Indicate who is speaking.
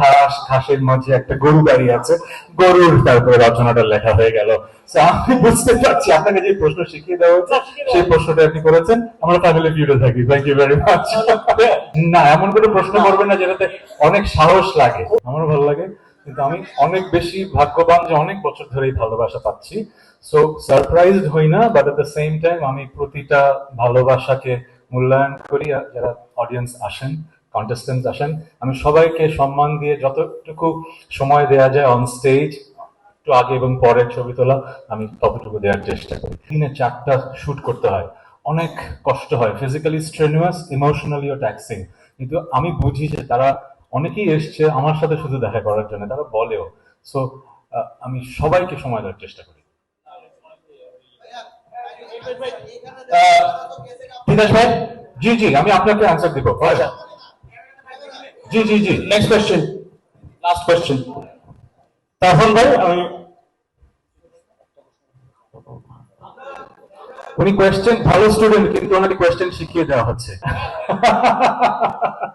Speaker 1: ঘাস ঘাসের মাঝে একটা গরু দাঁড়িয়ে আছে। গরুর তারপরে রচনাটা লেখা হয়ে গেল। আমি বুঝতে পারছি আপনাকে যে প্রশ্ন শিখিয়ে দেওয়া হচ্ছে সেই প্রশ্নটা আপনি করেছেন। আমরা ফ্যামিলি থাকি। থ্যাংক ইউ ভেরি মাচ না এমন কোনো প্রশ্ন করবেন না যেটাতে অনেক সাহস লাগে। আমারও ভালো লাগে। কিন্তু আমি অনেক বেশি ভাগ্যবান যে অনেক বছর ধরেই ভালোবাসা পাচ্ছি। সো সারপ্রাইজড হই না but at the same time আমি প্রতিটা ভালোবাসাকে মূল্যায়ন করি যারা অডিয়েন্স আসেন কন্টেস্টেন্ট আসেন। আমি সবাইকে সম্মান দিয়ে যতটুকু সময় দেয়া যায় অন স্টেজ একটু আগে এবং পরে ছবি তোলা, আমি ততটুকু দেওয়ার চেষ্টা করি। দিনে চারটা শুট করতে হয়। অনেক কষ্ট হয়। ফিজিক্যালি স্ট্রেনুয়াস ইমোশনালিও ট্যাক্সিং কিন্তু আমি বুঝি যে তারা অনেকেই এসছে আমার সাথে শুধু দেখা করার জন্য। তারা বলেও। সো আমি সবাইকে সময় দেওয়ার চেষ্টা করি। জি জি, আমি আপনাকে আনসার দিব। জি জি জি।
Speaker 2: নেক্সট কোয়েশ্চেন লাস্ট কোয়েশ্চেন
Speaker 1: তাহলে ভাই আমি উনি কোয়েশ্চেন ভালো স্টুডেন্ট কিন্তু ওনাকে কোয়েশ্চেন শিখিয়ে দেওয়া হচ্ছে।